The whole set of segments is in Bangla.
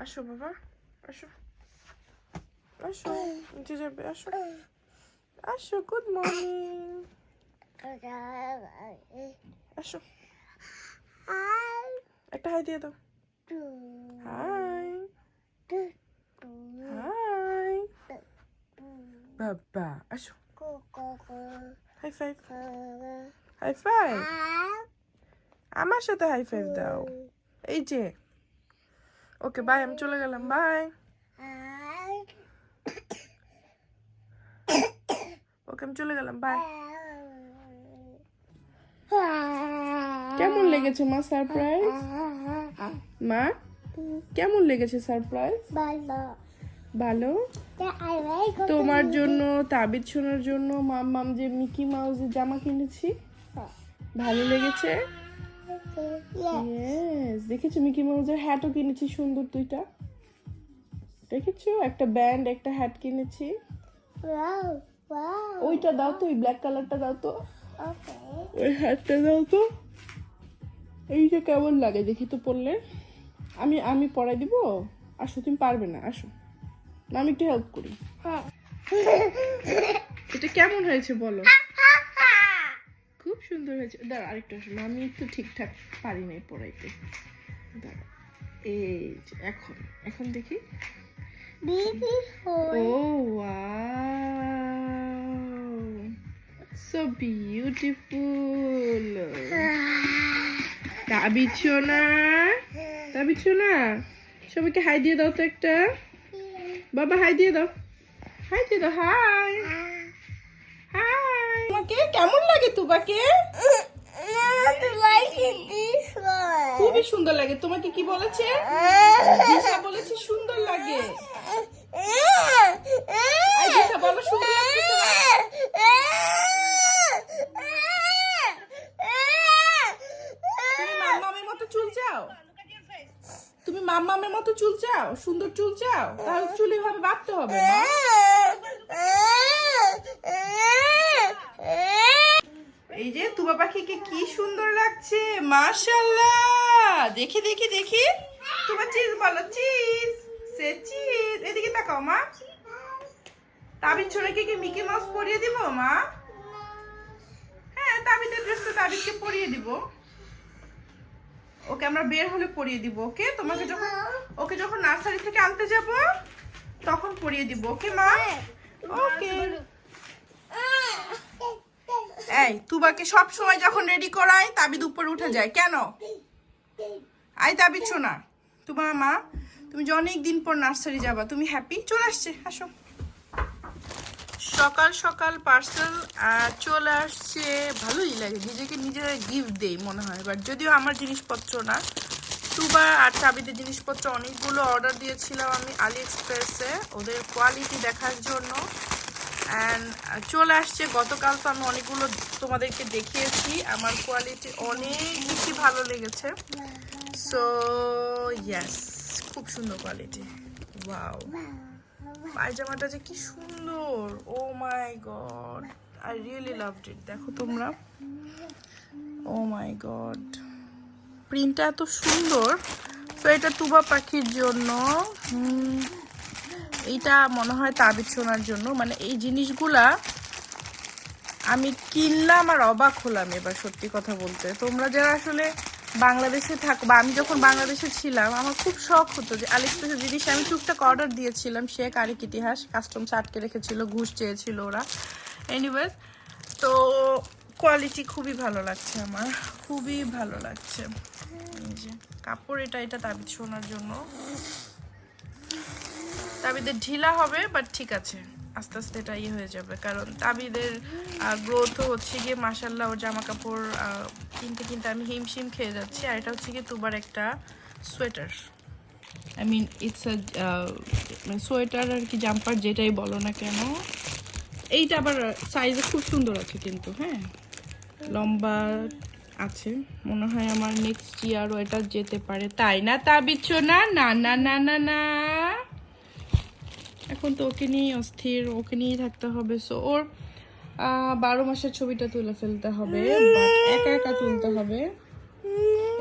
আসো বাবা আসো আসো নিচে যাবে আসো আসো গুড মর্নিং আসো একটা হাই দিয়ে দাও হাই হাই বাবা আসো হাই ফাইভ হাই ফাইভ আমার সাথে হাই ফাইভ দাও এই যে ওকে বাই আমি চলে গেলাম বাই ওকে আমি চলে গেলাম বাই কেমন লেগেছে, মা সারপ্রাইজ মা কেমন লেগেছে সারপ্রাইজ ভালো। তোমার জন্য তাবিদ শোনার জন্য মাম মাম যে মিকি মাউসের জামা কিনেছি, ভালো লেগেছে? ইয়েস দেখেছ মিকি মাউসের হ্যাটও কিনেছি সুন্দর দুইটা। দেখেছ? একটা ব্যান্ড একটা হ্যাট কিনেছি। ওইটা দাও তো ওই ব্ল্যাক কালারটা দাও তো। ওই হ্যাটটা দাও তো। এইটা কেমন লাগে দেখি তো পড়লে। আমি আমি পরাই দিব? আসো তুমি পারবে না আসো। না, আমি একটু হেল্প করি। হ্যাঁ। এটা কেমন হয়েছে বলো? খুব সুন্দর হয়েছে। দাঁড়া আরেকটা আসলে আমি একটু ঠিকঠাক পারি নাই পড়াইতে। দাঁড়া এই এখন এখন দেখি। Wow. So beautiful. তাবিছো না তাবিছো না। সবাইকে হাই দিয়ে দাও তো একটা। বাবা হাই দিয়ে দাও। হাই দিয়ে দাও হাই। কেমন লাগে তোমাকে? খুবই সুন্দর লাগে। তোমাকে কি বলেছে? দিশা বলেছে সুন্দর লাগে। দিশা বলো সুন্দর মতো চুল চাও? তুমি মাম্মামের মতো চুল চাও? সুন্দর চুল চাও? তাহলে চুল এভাবে বাঁধতে হবে না এই যে তুবা পাখিকে কি সুন্দর লাগছে মাশাল্লাহ দেখি দেখি দেখি। তোমার চিজ বলো চিজ সে চিজ এদিকে তাকাও মা। তাবির ছোড়াকে কি মিকি মাউস পরিয়ে দিব মা? হ্যাঁ তাবিদের ড্রেসটা তাবিদকে পরিয়ে দিব। ওকে আমরা বের হলে পরিয়ে দিব ওকে? তোমাকে যখন ওকে যখন নার্সারি থেকে আনতে যাব তখন পরিয়ে দিব ওকে মা? ওকে। এই, তুবাকে সব সময় যখন রেডি করাই তাবিদ উপরে উঠে যায়। কেন? আই তাবিদ, শোনা। তোমার মা, তুমি যে অনেক দিন পর নার্সারি যাবা, তুমি হ্যাপি চলে আসছে, আসো। সকাল সকাল পার্সেল চলে আসছে। ভালোই লাগে, নিজেকে নিজেরা গিফট দেই মনে হয়। বাট যদিও আমার জিনিসপত্র না, তুবা আর তাবিদের জিনিসপত্র অনেকগুলো অর্ডার দিয়েছিলাম আমি আলি এক্সপ্রেসে ওদের কোয়ালিটি দেখার জন্য। অ্যান্ড চলে আসছে। গতকাল তো আমি অনেকগুলো তোমাদেরকে দেখিয়েছি। আমার কোয়ালিটি অনেক বেশি ভালো লেগেছে। সো ইয়েস খুব সুন্দর কোয়ালিটি ওয়াও পায়জামাটা যে কি সুন্দর। ও my god I really loved it দেখো তোমরা। ও মাই গড প্রিন্টটা এত সুন্দর। তো এটা তুবা পাখির জন্য। এইটা মনে হয় তাবিজ শোনার জন্য। মানে এই জিনিসগুলা আমি কিনলাম আর অবাক হলাম এবার সত্যি কথা বলতে। তোমরা যারা আসলে বাংলাদেশে থাকো বা আমি যখন বাংলাদেশে ছিলাম, আমার খুব শখ হতো যে আলিএক্সপ্রেসের জিনিস আমি টুকটাক অর্ডার দিয়েছিলাম, শেখ আরেক ইতিহাস কাস্টমস আটকে রেখেছিল, ঘুষ চেয়েছিল ওরা। এনিওয়েজ তো কোয়ালিটি খুবই ভালো লাগছে আমার, খুবই ভালো লাগছে। কাপড় এটা এটা তাবিজ শোনার জন্য। তাবিদের ঢিলা হবে বাট ঠিক আছে। আস্তে আস্তে এটা ইয়ে হয়ে যাবে, কারণ তাবিদের গ্রোথ হচ্ছে গিয়ে মাসাল্লাহ ওর জামা কাপড় কিনতে কিনতে আমি হিমশিম খেয়ে যাচ্ছি, আর এটা হচ্ছে গিয়ে তুবার একটা sweater I mean it's sweater আর কি জাম্পার যেটাই বলো না কেন, এইটা আবার সাইজে খুব সুন্দর আছে কিন্তু হ্যাঁ? লম্বা আছে, মনে হয় আমার নেক্সট ইয়ারও এটা যেতে পারে। তাই না তাবিচ্ছ না না না না না না। এখন তো ওকে নিয়েই অস্থির, ওকে নিয়েই থাকতে হবে সো ওর বারো মাসের ছবিটা তুলে ফেলতে হবে একা একা তুলতে হবে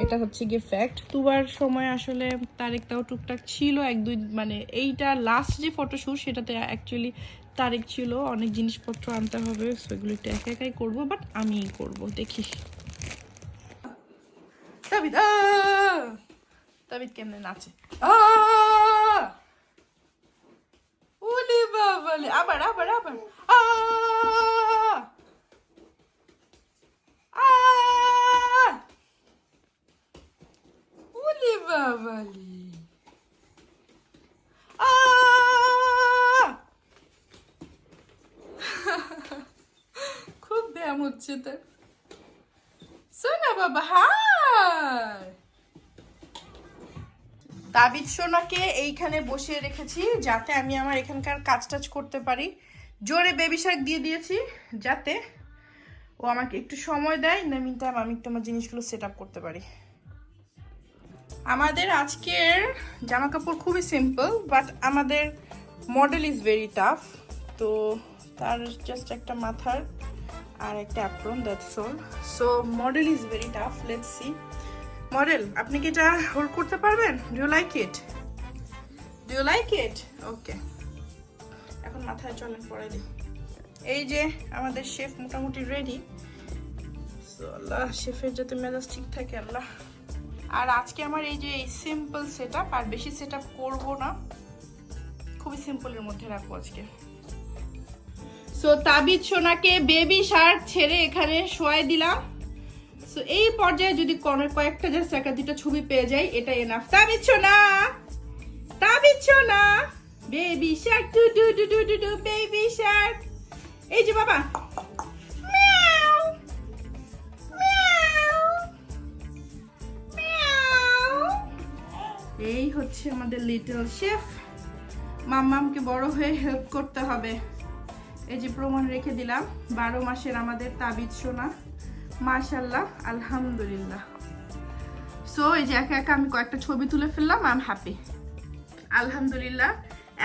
এটা হচ্ছে গিয়ে ফ্যাক্ট তুবার সময় আসলে তারেকটাও টুকটাক ছিল, এক, দুই মানে এইটা লাস্ট যে ফটোশ্যুট সেটাতে অ্যাকচুয়ালি তারেক ছিল, অনেক জিনিসপত্র আনতে হবে সেগুলো একটু একা একাই করব বাট আমিই করব, দেখি তাবিদ! তাবিদ কেমনে নাচে আহ! ওলে বাবালে আবার আবার আবার আহ! আহ! ওলে বাবালে আহ! খুব ব্যায়াম হচ্ছে তার সোনা বাবা হাই তাবিজ সোনাকে এইখানে বসিয়ে রেখেছি যাতে আমি আমার এখানকার কাজ টাজ করতে পারি। জোরে বেবি শার্ক দিয়ে দিয়েছি যাতে ও আমাকে একটু সময় দেয় না মিন টাইম আমি আমার জিনিসগুলো সেট আপ করতে পারি। আমাদের আজকের জামা কাপড় খুবই সিম্পল বাট আমাদের মডেল ইজ ভেরি টাফ তো তার জাস্ট একটা মাথার আর একটা apron that's all so model is very tough let's see model, আপনি কি এটা হোল্ড করতে পারবেন? Do like it do like it okay এখন মাথায় চলেন পরে দিই এই যে আমাদের শেফ মোটামুটি রেডি আল্লাহ, শেফের যাতে মেজাজ ঠিক থাকে, আল্লাহ। আর আজকে আমার এই যে সিম্পল সেট আর বেশি সেট আপ করব না। খুবই সিম্পলের মধ্যে রাখব আজকে। সো তাবিজ সোনাকে বেবি শার্ট ছেড়ে এখানে শোয়াই দিলাম। সো এই পর্যায়ে যদি কোনো কয়েকটা জাস্ট একটা দুটো ছবি পেয়ে যাই, এটা এনাফ তাবিজ সোনা তাবিজ না! Baby shark doo doo doo doo doo doo baby shark এই যে বাবা। এই হচ্ছে আমাদের লিটল শেফ মাম্মামকে বড় হয়ে হেল্প করতে হবে। এই যে প্রমাণ রেখে দিলাম। বারো মাসের আমাদের তাবিজ সোনা মাশাল্লাহ আলহামদুলিল্লাহ। সো এই যে একা একা আমি কয়েকটা ছবি তুলে ফেললাম আই এম হ্যাপি আলহামদুলিল্লাহ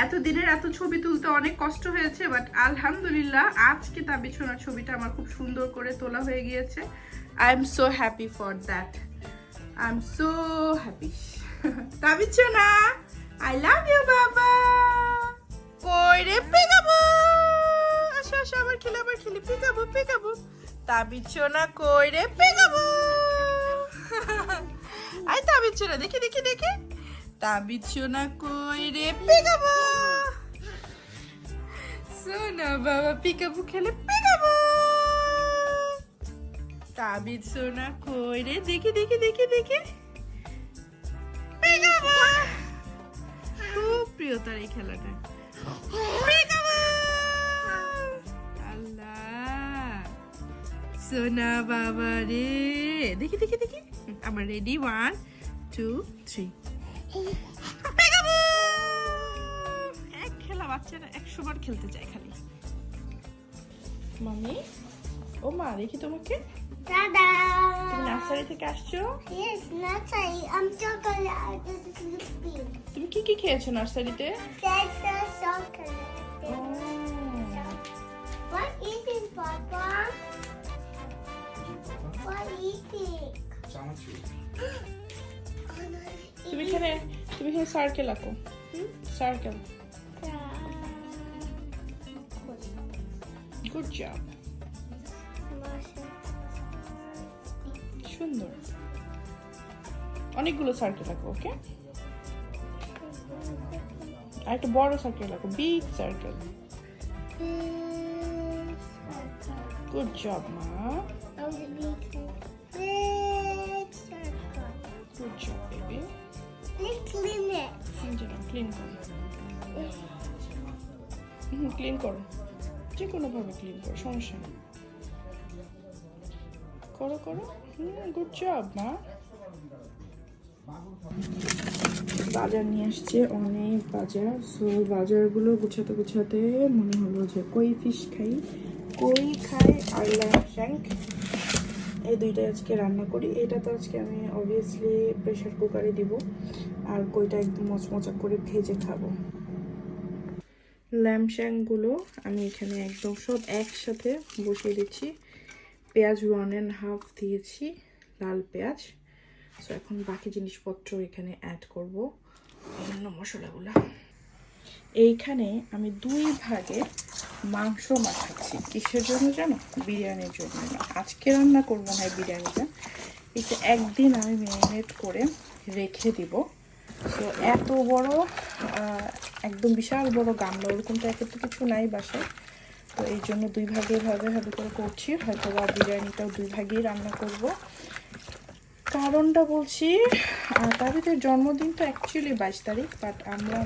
এত দিনের এত ছবি তুলতে অনেক কষ্ট হয়েছে বাট আলহামদুলিল্লাহ, আজকে তাবিজ সোনার ছবিটা আমার খুব সুন্দর করে তোলা হয়ে গিয়েছে। I am so happy for that I am so happy তাবিজ সোনা আই লাভ ইউ বাবা। কই রে পেগাবো আসো আসো আবার খেলে আবার খেলি পেগাবো পেগাবো তাবিজ সোনা কই রে পেগাবো আই তাবিজ সোনা দেখি দেখি দেখি। তাবিজ সোনা কই রে পেগাবো সোনা বাবা পিকাবু খেলে পেগাবো তাবিজ সোনা কই রে দেখি দেখি দেখি। দেখি খুব প্রিয় তার এই খেলাটা। সোনা বাবা রে। দেখি দেখি দেখি। আমার রেডি ওয়ান টু থ্রি এক খেলা বাচ্চারা একশো বার খেলতে চায় খালি। মামি? ও মা দেখি তোমাকে! নার্সারি থেকে আসছো. তুমি কি কি খেয়েছো নার্সারিতে? Papa? তুমি এখানে তুমি এখানে সার্কেল আঁকো। সার্কেল গুড জব সুন্দর। অনেকগুলো সার্কেল আঁকো ওকে আর একটা বড় সার্কেল আঁকো বিগ সার্কেল গুড জব মা good job baby Let's clean it. Clean করো হুম ক্লিন করো। যে কোনোভাবে ক্লিন করো সমস্যা নেই। করো করো। হুম গুড জব মা বাজার নিয়ে আসছে অনেক বাজার। সো বাজারগুলো গুছাতে গুছাতে মনে হলো যে কই ফিশ খাই? কই খাই? আর শ্যাঙ্ক এই দুইটাই আজকে রান্না করি। এটা তো আজকে আমি অবভিয়াসলি প্রেশার কুকারে দিব। আর কইটা একদম মচমচা করে ভেজে খাব। ল্যাম্পশ্যাংগুলো আমি এখানে একদম সব একসাথে বসিয়ে দিচ্ছি। পেঁয়াজ ওয়ান অ্যান্ড হাফ দিয়েছি, লাল পেঁয়াজ। সো এখন বাকি জিনিসপত্র এখানে অ্যাড করব। অন্য মশলাগুলো। এইখানে আমি দুই ভাগে মাংস মাখাচ্ছি। কিসের জন্য জানো? বিরিয়ানির জন্য। আজকে রান্না করব না বিরিয়ানিটা। এটা একদিন আমি ম্যারিনেট করে রেখে দিব। তো এত বড় একদম বিশাল বড় গামলা, ওরকম টাইপের তো কিছু নাই বাসায়। তো এই জন্য দুই ভাগে ভাগে ভাবে করে করছি। হয়তো বা বিরিয়ানিটাও দুই ভাগেই রান্না করব। কারণটা বলছি আহ, তাবিদের জন্মদিন তো অ্যাকচুয়ালি বাইশ তারিখ বাট আমরা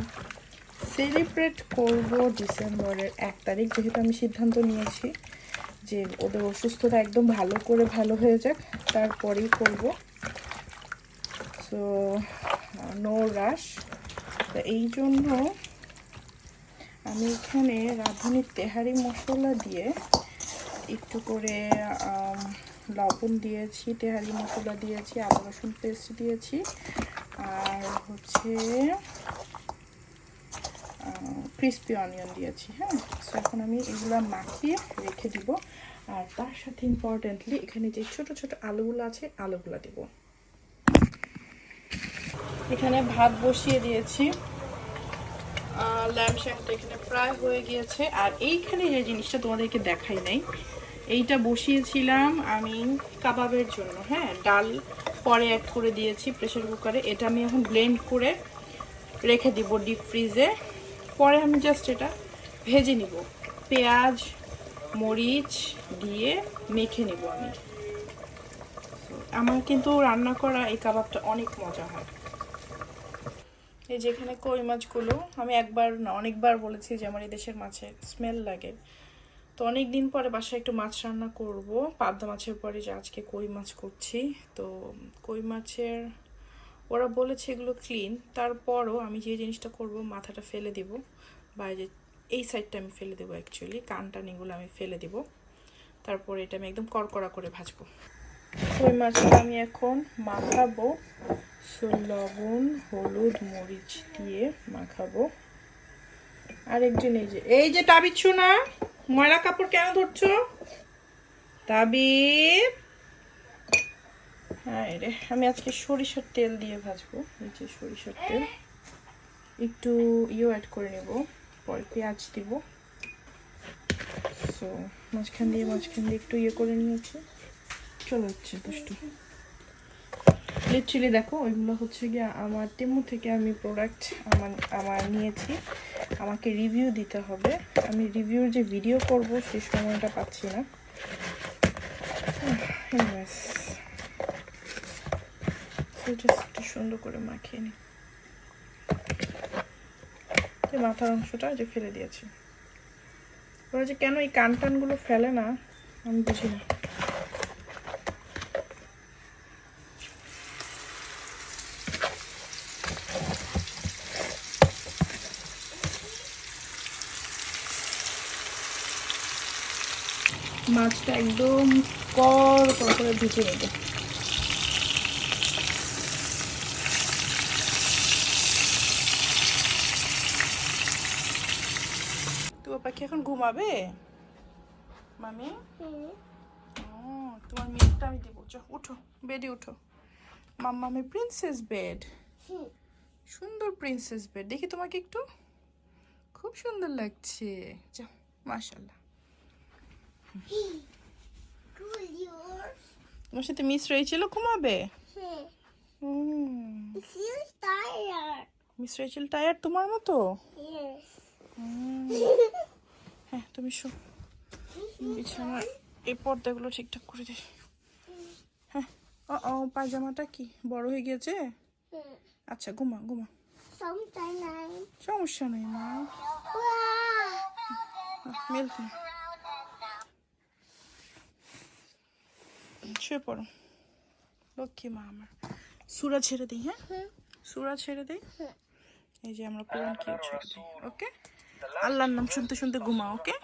সেলিব্রেট করব ডিসেম্বরের এক তারিখ যেহেতু আমি সিদ্ধান্ত নিয়েছি যে ওদের অসুস্থতা একদম ভালো করে ভালো হয়ে যাক তারপরেই করব। সো নো রাশ তো এই জন্য আমি এখানে রাঁধুনির তেহারি মশলা দিয়ে একটু করে লবণ দিয়েছি, তেহারি মশলা দিয়েছি, আদা রসুন পেস্ট দিয়েছি। আর হচ্ছে ক্রিস্পি অনিয়ন দিয়েছি হ্যাঁ? তো এখন আমি এগুলো মাখিয়ে রেখে দিব। আর তার সাথে ইম্পর্টেন্টলি এখানে যে ছোট ছোট আলুগুলো আছে, আলুগুলো দিব। এখানে ভাত বসিয়ে দিয়েছি। ল্যাম্প শ্যাংটা এখানে প্রায় হয়ে গিয়েছে। আর এইখানে যে জিনিসটা তোমাদেরকে দেখাই নাই এইটা বসিয়েছিলাম আমি কাবাবের জন্য হ্যাঁ? ডাল পরে অ্যাড করে দিয়েছি প্রেসার কুকারে এটা আমি এখন ব্লেন্ড করে রেখে দিব ডিপ ফ্রিজে পরে আমি জাস্ট এটা ভেজে নিব। পেঁয়াজ, মরিচ দিয়ে মেখে নিব আমি। আমার কিন্তু রান্না করা এই কাবাবটা অনেক মজা হয়। এই যেখানে কই মাছগুলো, আমি একবার না, অনেকবার বলেছি যে আমার এই দেশের মাছের স্মেল লাগে। তো অনেক দিন পরে বাসায় একটু মাছ রান্না করব। পাবদা মাছের পরে যে আজকে কই মাছ করছি, তো কই মাছের, ওরা বলেছে এগুলো ক্লিন তারপরও আমি যে জিনিসটা করব, মাথাটা ফেলে দিব। বা এই সাইডটা আমি ফেলে দেবো অ্যাকচুয়ালি কানটানিগুলো আমি ফেলে দিব। তারপরে এটা আমি একদম কড়কড়া করে ভাজবো। কই মাছটা আমি এখন মাখাবো। লবণ, হলুদ, মরিচ দিয়ে মাখাবো। আরেকজন এই যে এই যে তাবিচ্ছু না ময়লা কাপড় কেন ধরছো? তাবিব। হ্যাঁ রে, আমি আজকে সরিষার তেল দিয়ে ভাজবো। যে সরিষার তেল। একটু ইও অ্যাড করে নেব, পরে পেঁয়াজ দিব। সো মাঝখান দিয়ে মাঝখান দিয়ে একটু ইয়ে করে নিয়েছি। চলে যাচ্ছে দুষ্টু। লিটারালি দেখো, ওইগুলো হচ্ছে গিয়ে আমার টেমু থেকে আমি প্রোডাক্ট আমার আমার নিয়েছি। আমাকে রিভিউ দিতে হবে। আমি রিভিউর যে ভিডিও করব, সেই সময়টা পাচ্ছি না। সুন্দর করে মাখিয়ে নিই এই মাথার অংশটা যে ফেলে দিয়েছি। ওরা যে কেন এই কান টানগুলো ফেলে না, আমি বুঝি না মাছটা একদম কর কর করে ঢুকে নেবে। তো পাখি এখন ঘুমাবে? মামি? ও, তোমার মিল্কটা আমি দেবো। চো উঠো, বেডে উঠো। মাম্মামি প্রিন্সেস বেড সুন্দর প্রিন্সেস বেড দেখি তোমাকে একটু। খুব সুন্দর লাগছে। যাও মাশাল্লাহ. তোমার সাথে মিস রয়েছিল ঘুমাবে. মিস রয়েছিল টায়ার তোমার মতো হ্যাঁ তুমি শো বিছানার এই পর্দাগুলো ঠিকঠাক করে দে হ্যাঁ ও ও পায়জামাটা কি বড় হয়ে গিয়েছে. আচ্ছা ঘুমা ঘুমা. সমস্যা নেই মা. মিল্ক না শুয়ে পড়ো। লক্ষ্মী মা আমার। সুরা ছেড়ে দিই হ্যাঁ? সুরা ছেড়ে দিই? এই যে আমরা কোরআন কি ছেড়ে দিই ওকে আল্লাহর নাম শুনতে শুনতে ঘুমাও ওকে